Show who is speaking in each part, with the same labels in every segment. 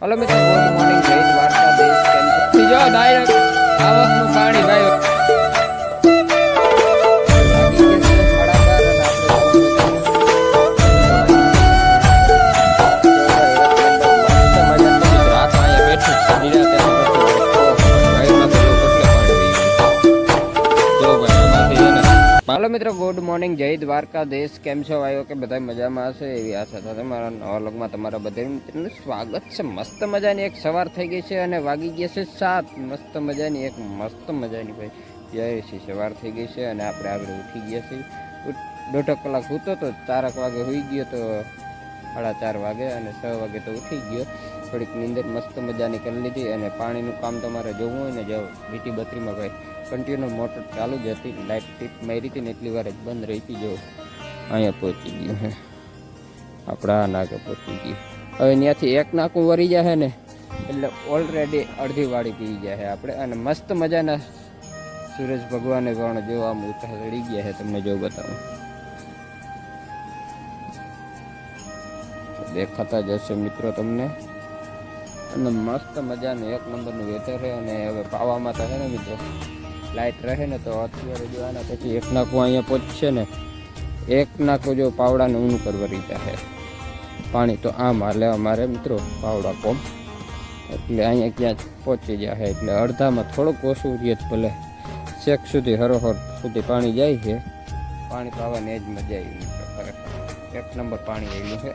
Speaker 1: Hello મિત્રો good morning જય દ્વારકા દેશ કેમ છો જો ડાયરેક્ટ મિત્રો ગુડ મોર્નિંગ જય દ્વારકા દેશ કેમ છો આવ્યો કે બધા મજામાં હશે? એવી આશા સાથે મારા નવા લોગમાં તમારા બધા મિત્રોનું સ્વાગત છે. મસ્ત મજાની એક સવાર થઈ ગઈ છે અને વાગી ગયા છે સાત. મસ્ત મજાની એક મસ્ત મજાની ભાઈ જય શ્રી સવાર થઈ ગઈ છે અને આપણે આગળ ઉઠી ગયા છીએ. દોઢ કલાક સૂતો તો ચારક વાગે હોઈ ગયો તો સાડા ચાર વાગે અને છ વાગે તો ઉઠી ગયો. થોડીક નીંદર મસ્ત મજાની કરી લીધી અને પાણીનું કામ તમારે જોવું હોય ને, જો વીટી બત્રીમાં ભાઈ કન્ટિન્યુ મોટર ચાલુ જ હતી. લાઇટ ટીપ મારી હતી ને એટલી વાર જ બંધ રહી હતી જો. અહીંયા પહોંચી ગયું હે. આપણા નાકે પહોંચી ગયું. હવે ત્યાંથી એક નાકું વરી જાય ને, એટલે ઓલરેડી અડધી વાળી પી જાય આપણે. અને મસ્ત મજાના સૂરજ ભગવાને પણ જો આમ ચડી ગયા છે તમને જો બતાવું. દેખાતા જ હશે મિત્રો તમને. અને મસ્ત મજાનું એક નંબરનું વેધર છે અને હવે પાવામાં તો છે ને મિત્રો. લાઇટ રહે ને તો અત્યારે જો આના પછી એક નાકું અહીંયા પહોંચશે ને, એક નાકું જો પાવડાને ઊનું કરવા રીતા છે પાણી તો આમ હાલે અમારે મિત્રો, પાવડા પંપ એટલે અહીંયા ક્યાં પહોંચી ગયા છે એટલે અડધામાં થોડુંક ઓછું રહીએ ભલે. શેક સુધી, હરોહર સુધી પાણી જાય છે. પાણી પાવાની જ મજા આવી ખરેખર. એક નંબર પાણી આવ્યું છે.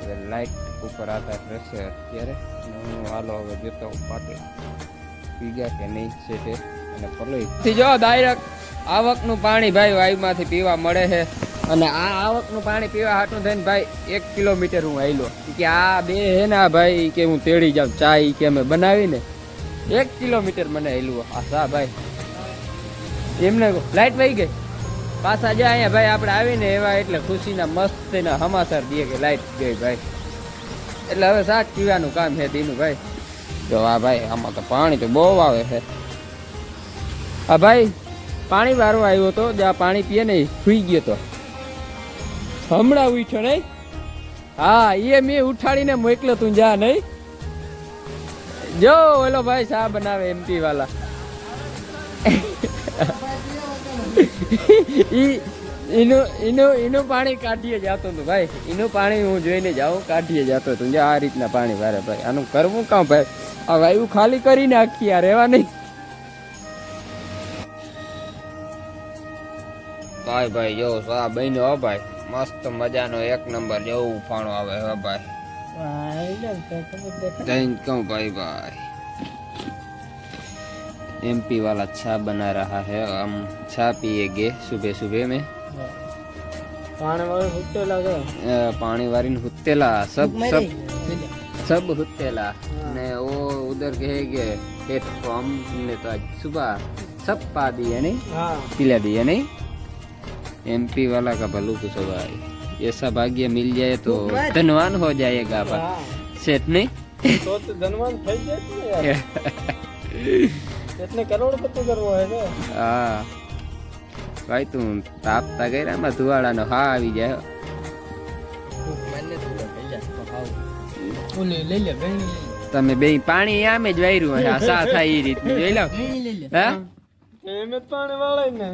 Speaker 1: એટલે લાઇટ ઉપર આધાર રહેશે અત્યારે. હું હાલો હવે જોતો પાટે. પી ગયા કે નહીં છે તે? પલોઈ જો ડાયરેક્ટ આવકનું પાણી ભાઈ વાયુમાંથી પીવા મળે છે. અને આ આવકનું પાણી પીવા હાટું થઈને ભાઈ એક કિલોમીટર હું આવેલો કે આ બે હે ને આ ભાઈ કે હું તેડી જાઉં, ચા કે અમે બનાવીને. એક કિલોમીટર મને આવેલું આ સા ભાઈ. એમને લાઈટ વહી ગઈ. પાછા જાય અહીંયા ભાઈ આપણે આવીને એવા એટલે ખુશીના મસ્ત એના સમાચાર દઈએ કે લાઈટ ગઈ ભાઈ. એટલે હવે સાત પીવાનું કામ છે દીનું ભાઈ. જો આ ભાઈ, આમાં તો પાણી તો બહુ આવે છે. આ ભાઈ, પાણી વારો આવ્યો હતો જ્યાં પાણી પીએ ને સુઈ ગયો તો. હમણાં ઉઠ્યો નહીં? હા એ મેં ઉઠાડીને મોકલ્યો તું જા નહીં. જો, ઓલો ભાઈ શા બનાવે એમપી વાલા. એનું એનું એનું પાણી કાઢીએ જતો હતું ભાઈ. એનું પાણી હું જોઈને જાઉં કાઢીએ જતો હતો આ રીતના પાણી વારે ભાઈ. આનું કરવું કામ ભાઈ? આ વાયુ ખાલી કરી નાખી, આ રહેવા નહીં. ભાઈ ભાઈ જો સા બન્યો હો ભાઈ મસ્ત મજાનો એક નંબર જેવું ઉફાણો આવે હો ભાઈ જઈને કહું ભાઈ ભાઈ एमपी वाला अच्छा बना रहा है हम चाय पिएंगे सुबह सुबह में
Speaker 2: પાણી વાળું હુટ્ટે લાગે
Speaker 1: अ, पानी वारिन हुत्तेला सब सब सब हुत्तेला ने वो उधर कहेंगे पेट को हमने तो आज सुबह सब पा दिए नहीं
Speaker 2: હા
Speaker 1: पिला दिए नहीं एमपी वाला का भलू कुछ भाई ऐसा भाग्य मिल जाए तो धनवान हो जाएगा अपन
Speaker 2: હા
Speaker 1: सेठ नहीं
Speaker 2: તો તો ધનવાન થઈ જાય ને યાર એટલે કરોડપતિ કરવો હોય કે
Speaker 1: હા ભાઈ તું તાપતા ગયા માં ધુવાડાનો હા આવી જાય
Speaker 2: ઓલે લઈ લે ગણી
Speaker 1: તમે બે પાણી આમે જ વાયરું હશે આ સા થાય એ રીતનું જોઈ લો હા
Speaker 2: એમ જ પાણી વાળે ને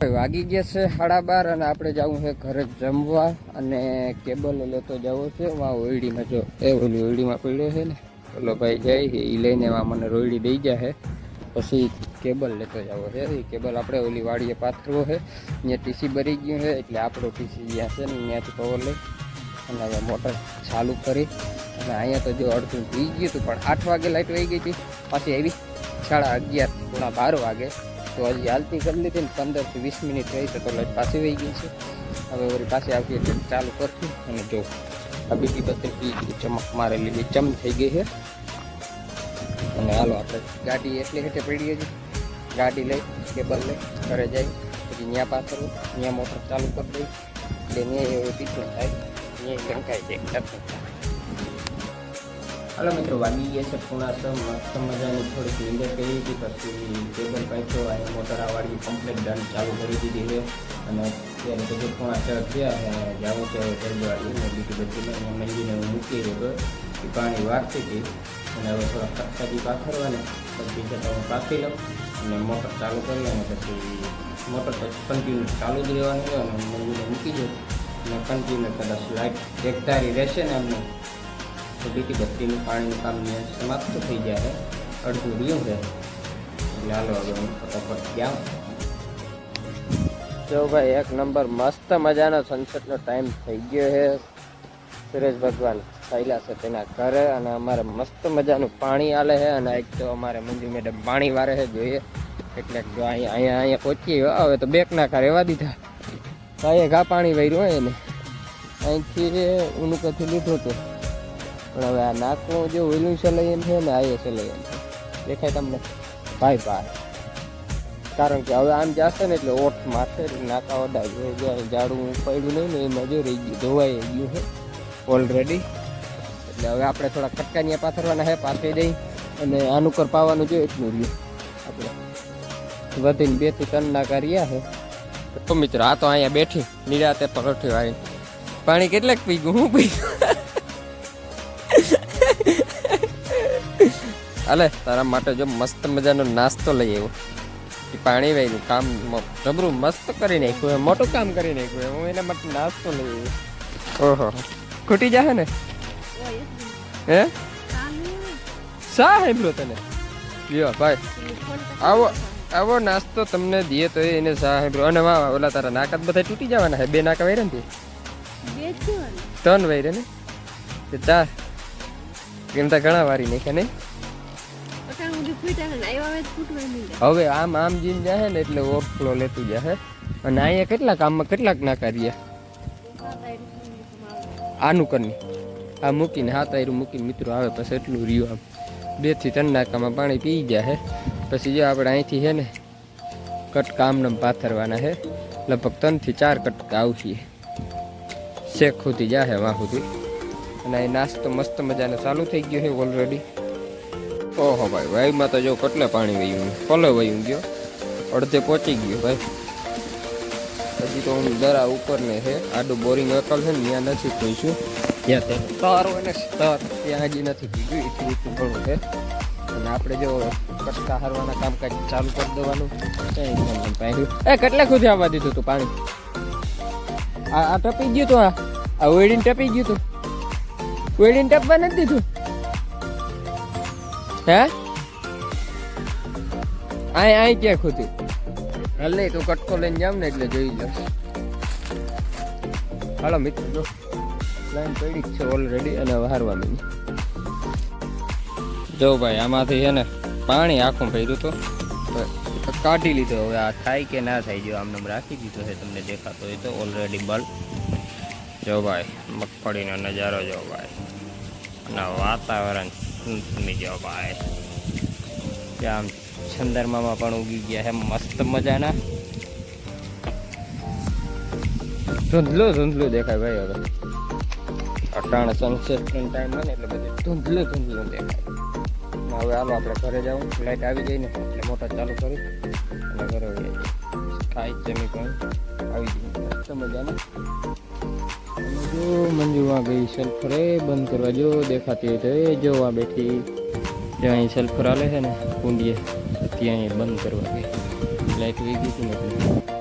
Speaker 1: વાગી ગયા છે સાડા બાર અને આપણે જવું છે ઘરે જમવા અને કેબલ લેતો જવો છે વાં ઓયડીમાં જો, એ ઓલી ઓયડીમાં પડ્યો છે ને, ઓલો ભાઈ જાય છે એ લઈને વાં મને રોયડી દઈ જાય પછી કેબલ લેતો જવો છે, એ કેબલ આપણે ઓલી વાડીએ પાથરવો છે, અહીંયા ટીસી ભરી ગયું છે, એટલે આપણો ટીસી જ્યાં છે ને ત્યાંથી કવર લઈ, અને હવે મોટર ચાલુ કરી, અને અહીંયા તો જો અડધું પી ગયું હતું, પણ આઠ વાગે લાઈટ વહી ગઈ હતી, પાછી આવી, સાડા અગિયાર પોણા બાર વાગે તો હજી હાલતી કરી લીધી ને પંદરથી વીસ મિનિટ રહી તો લાઈટ પાછી વહી ગઈ છે. હવે વળી પાછી આવતી એટલે ચાલુ કરશું અને જો આ બીજી બત્રી ચમક મારેલી બી ચમ થઈ ગઈ છે. અને હાલો આપણે ગાડી એટલી હેઠે પડી છે. ગાડી લઈ, કેબલ લઈ, ઘરે જાય પછી ત્યાં પાછળ ત્યાં મોટર ચાલુ કરી દઈ એટલે ત્યાં એવું પીછું થાય ત્યાં ગંકાઈ જાય. હાલો મિત્રો, વાગી ગયા છે પૂણા છ. મસ્ત મજાની થોડીક નીંદર કરી હતી, પછી ટેબલ પાછો અને મોટર આવાડી કમ્પ્લીટ ચાલુ કરી દીધી છે. અને અત્યારે બધું જો પૂણા થયા અને જવું છે જલ્દવાડી અને બધું અહીંયા મંદિરને હું મૂકી દીધો એ પાણી વાગતી હતી. અને હવે થોડા ખટકાથી પાથરવાને. પછી તો હું પાકી લઉં. અને મોટર ચાલુ કરી અને પછી મોટર તો કન્ટિન્યુ ચાલુ જ રહેવાનું છે. અને મંજૂરી મૂકી દઉં. અને કન્ટિન્યુ કદાચ લાઇટ એક ધારી રહેશે ને અમને તો બીજી બત્રીનું પાણીનું કામ સમાપ્ત થઈ જાય અડધું રહ્યું છે એટલે હાલો હું ફટાફટ ગયા જો ભાઈ, એક નંબર, મસ્ત મજાનો સનસેટનો ટાઈમ થઈ ગયો છે. સુરેશ ભગવાન છે તેના ઘરે અને અમારે મસ્ત મજાનું પાણી આલે છે અને એક તો અમારે મંજુ મેડમ પાણી વારે છે, જોઈએ. એટલે જો અહીંયા અહીંયા અહીંયા પહોંચી આવે તો બેક નાખા રહેવા દીધા. તો અહીંયા ઘા પાણી વહેર્યું હોય ને અહીંથી ઊનું કથી લીધું હતું. પણ હવે આ નાકનું જો ઓલું સલૈયન છે ને, આ સલૈયન છે દેખાય તમને? ભાઈ ભાઈ. કારણ કે હવે આમ જશે ને એટલે ઓઠ મારશે નાકા ઓડા જોઈએ ઝાડું પડ્યું નહીં ને એમાં જો રહી ગયું, ધોવાઈ ગયું છે ઓલરેડી એટલે હવે આપણે થોડા કટકાનિયા પાથરવાના છે, પાથરી દઈ અને આનું કર પાવાનું જોઈએ, એટલું રહ્યું. આપણે વધીને બેથી ત્રણ નાકા રહ્યા છે. તો મિત્રો, આ તો અહીંયા બેઠી, નિરાતે પરોઠી વાળી. પાણી કેટલાક પી ગયું? હું પી હાલે તારા માટે જો મસ્ત મજાનો નાસ્તો લઈ આવ્યો. પાણી વાયનું કામ જબરું મસ્ત કરી નાખ્યું મોટું કામ કરી નાખ્યું હું એના માટે નાસ્તો લઈ આવ્યો. ઓહો. ખૂટી જાહે ને? હે? શા સાંભળ્યો તને? લ્યો ભાઈ આવો આવો નાસ્તો તમને દઈએ તો એને સાહેબ અને વાહ ઓલા તારા નાકા તો બધા તૂટી જવાના હે બે નાકા વૈરે ને? ત્રણ વાયરે ને ચાર એમ તો ઘણા વારી નાખ્યા નહીં? હવે આમ આમ જીમ જાહે ને એટલે ઓવરફ્લો લેતું જાહે. અને અહીંયા કેટલા કામમાં કેટલાક નાકા રહ્યા? આનું કરની આ મૂકીને હાથ આયરું મૂકીને મિત્રો આવે પછી એટલું રહ્યું આમ. બેથી ત્રણ નાકામાં પાણી પી જાય પછી જો આપણે અહીંથી છે ને કટકા આમને પાથરવાના છે લગભગ ત્રણથી ચાર કટકા આવશે. શેખ સુધી જાહે વાં સુધી અને એ નાસ્તો મસ્ત મજાનો ચાલુ થઈ ગયો છે ઓલરેડી ઓહો ભાઈ વાઈમાં તો જો કેટલે પાણી વયું પલો વયું ગયો અડધે પહોંચી ગયો ભાઈ. હજી તો હું દરા ઉપર ને છે આડું બોરિંગ અકલ છે ને ત્યાં નથી પહોંચ્યું ત્યાં તે સ્તર હોય ને સ્તર ત્યાં હજી નથી પીધું એટલું એટલું ઘણું છે. અને આપણે જો કટકા હારવાના કામકાજ ચાલુ કરી દેવાનું. એકદમ પાણી. એ કેટલે સુધી આવવા દીધું તું પાણી? આ આ ટપી ગયું તું આ. આ ઓઈડીને ટપી ગયું તું. વેડીને ટપવા નથી દીધું? હે? આય આય ક્યાં ખોતી હાલ તું કટકો લઈને જાવ ને એટલે જોઈ લો. હાલો મિત્ર, જો. લાઈન પડી છે ઓલરેડી અને વહારવા માંડી જો ભાઈ, આમાંથી છે ને પાણી આખું ભર્યું તો કાઢી લીધો હવે, આ થાય કે ના થાય, જો આમને આમ રાખી દીધો છે, તમને દેખાતો હોય તો ઓલરેડી બલ્બ જો ભાઈ, મગફળીનો નજારો, જો ભાઈ. અને વાતાવરણ. તમે જો ભાઈ. આમ છંદરમામાં પણ ઉગી ગયા છે, મસ્ત મજાના. ધૂંધલું ધૂંધલું દેખાય ભાઈ હવે. અટાણ સનસેટ ટાઈમ ને એટલે બધું ધૂંધલું ધૂંધલું દેખાય. હવે હાલો આપણે ઘરે જવું લાઈટ આવી જઈને એટલે મોટર ચાલુ કરી. અને ઘરે ખાઈ જમી પણ આવી જઈએ મસ્ત મજાના. જો મંજુમાં ગઈ સલ્ફરે બંધ કરવા જો દેખાતી હોય તો એ જોવા બેઠી જ્યાં અહીં સલ્ફર આલે છે ને, કુંડીએ ત્યાં બંધ કરવા ગઈ. લાઈટ વીગી હતી